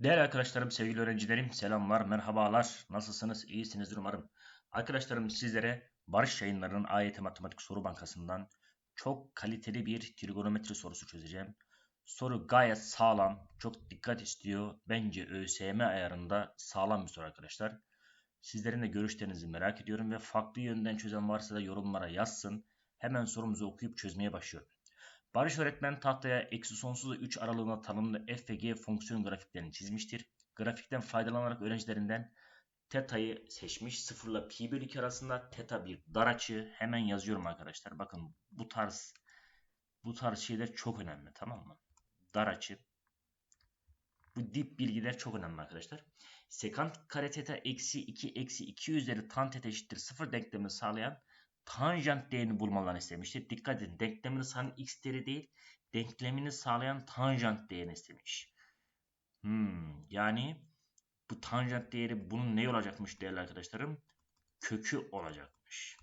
Değerli arkadaşlarım, sevgili öğrencilerim, selamlar, merhabalar. Nasılsınız? İyisinizdir umarım. Arkadaşlarım sizlere Barış Yayınları'nın AYT Matematik Soru Bankası'ndan çok kaliteli bir trigonometri sorusu çözeceğim. Soru gayet sağlam, çok dikkat istiyor. Bence ÖSYM ayarında sağlam bir soru arkadaşlar. Sizlerin de görüşlerinizi merak ediyorum ve farklı yönden çözen varsa da yorumlara yazsın. Hemen sorumuzu okuyup çözmeye başlıyorum. Barış öğretmen tahtaya eksi sonsuzla 3 aralığına tanımlı f ve g fonksiyon grafiklerini çizmiştir. Grafikten faydalanarak öğrencilerinden teta'yı seçmiş. 0 ile pi bölü 2 arasında teta bir dar açı. Hemen yazıyorum arkadaşlar. Bakın bu tarz bu tarz şeyler çok önemli tamam mı? Dar açı. Bu dip bilgiler çok önemli arkadaşlar. Sekant kare teta eksi 2 eksi 2 üzeri tan teta eşittir 0 denklemini sağlayan tanjant değerini bulmalarını istemiştir. Dikkat edin denklemini sağlayan x değeri değil denklemini sağlayan tanjant değerini istemiş. Hmm, yani bu tanjant değeri bunun ne olacakmış değerli arkadaşlarım? Kökü olacakmış.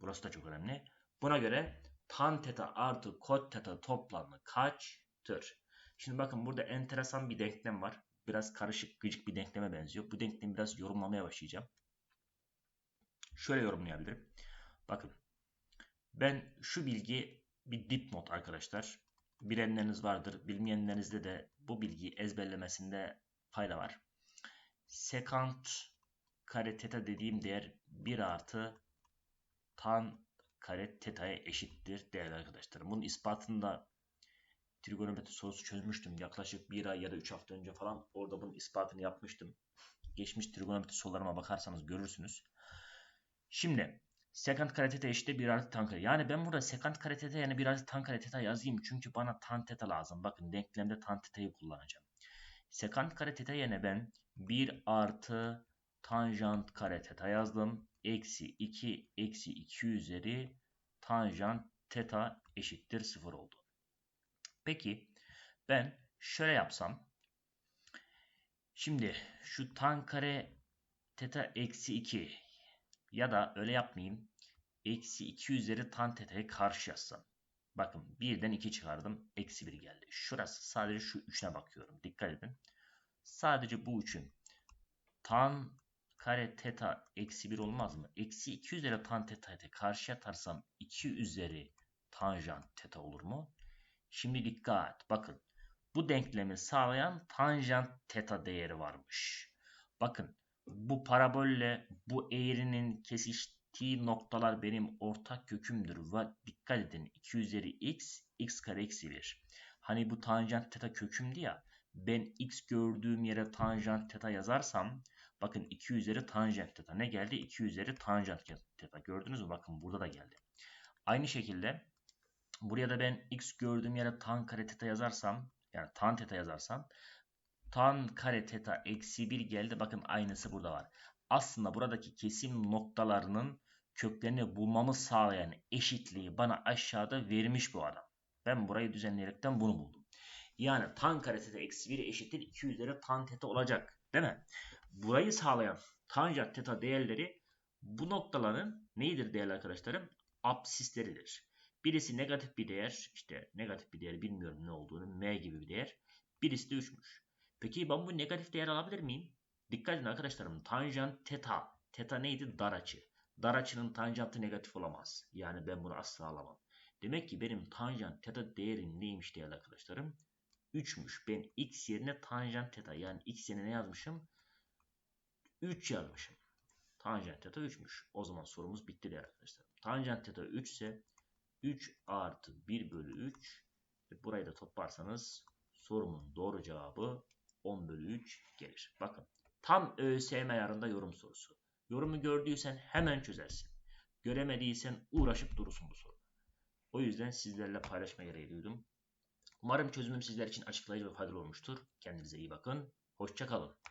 Burası da çok önemli. Buna göre tan teta artı kot teta toplamı kaçtır? Şimdi bakın burada enteresan bir denklem var. Biraz karışık gıcık bir denkleme benziyor. Bu denklemi biraz yorumlamaya başlayacağım. Şöyle yorumlayabilirim. Bakın ben şu bilgi bir dipnot arkadaşlar. Bilenleriniz vardır. Bilmeyenlerinizde de bu bilgiyi ezberlemesinde fayda var. Sekant kare teta dediğim değer 1 artı tan kare teta'ya eşittir değerli arkadaşlar. Bunun ispatını da trigonometri sorusu çözmüştüm. Yaklaşık bir ay ya da 3 hafta önce falan orada bunun ispatını yapmıştım. Geçmiş trigonometri sorularıma bakarsanız görürsünüz. Şimdi sekant kare teta eşittir 1 artı tan kare. Yani ben burada sekant kare teta yani 1 artı tan kare teta yazayım. Çünkü bana tan teta lazım. Bakın denklemde tan teta'yı kullanacağım. Sekant kare teta yerine ben 1 artı tanjant kare teta yazdım. Eksi 2 eksi 2 üzeri tanjant teta eşittir 0 oldu. Peki ben şöyle yapsam. Şimdi şu tan kare teta eksi 2 ya da öyle yapmayayım. Eksi 2 üzeri tan teta'yı karşı yazsam. Bakın 1'den 2 çıkardım. Eksi 1 geldi. Şurası sadece şu 3'üne bakıyorum. Dikkat edin. Sadece bu 3'ün tan kare teta eksi 1 olmaz mı? Eksi 2 üzeri tan teta'yı karşı atarsam 2 üzeri tanjant teta olur mu? Şimdi dikkat. Bakın. Bu denklemi sağlayan tanjant teta değeri varmış. Bakın bu parabolle bu eğrinin kesiştiği noktalar benim ortak kökümdür. Ve dikkat edin 2 üzeri x, x kare eksi 1. Hani bu tanjant teta kökümdü ya. Ben x gördüğüm yere tanjant teta yazarsam bakın 2 üzeri tanjant teta ne geldi? 2 üzeri tanjant teta gördünüz mü? Bakın burada da geldi. Aynı şekilde buraya da ben x gördüğüm yere tan kare teta yazarsam yani tan teta yazarsam tan kare teta eksi 1 geldi. Bakın aynısı burada var. Aslında buradaki kesim noktalarının köklerini bulmamı sağlayan eşitliği bana aşağıda vermiş bu adam. Ben burayı düzenleyerekten bunu buldum. Yani tan kare teta eksi 1 eşittir 2 üzeri tan teta olacak. Değil mi? Burayı sağlayan tanjant teta değerleri bu noktaların neydir değerli arkadaşlarım? Absisleridir. Birisi negatif bir değer, işte negatif bir değer bilmiyorum ne olduğunu, m gibi bir değer. Birisi de 3'müş. Peki ben bu negatif değer alabilir miyim? Dikkat edin arkadaşlarım. Tanjant teta. Teta neydi? Dar açı. Dar açının tanjantı negatif olamaz. Yani ben bunu asla alamam. Demek ki benim tanjant teta değerim neymiş değerli arkadaşlarım? 3'müş. Ben x yerine tanjant teta yani x yerine ne yazmışım? 3 yazmışım. Tanjant teta 3'müş. O zaman sorumuz bitti değerli arkadaşlar. Tanjant teta 3 ise 3 artı 1 bölü 3 burayı da toplarsanız sorumun doğru cevabı 10 bölü 3 gelir. Bakın tam ÖSYM ayarında yorum sorusu. Yorumu gördüysen hemen çözersin. Göremediysen uğraşıp durursun bu soru. O yüzden sizlerle paylaşma gereği duydum. Umarım çözümüm sizler için açıklayıcı ve faydalı olmuştur. Kendinize iyi bakın. Hoşçakalın.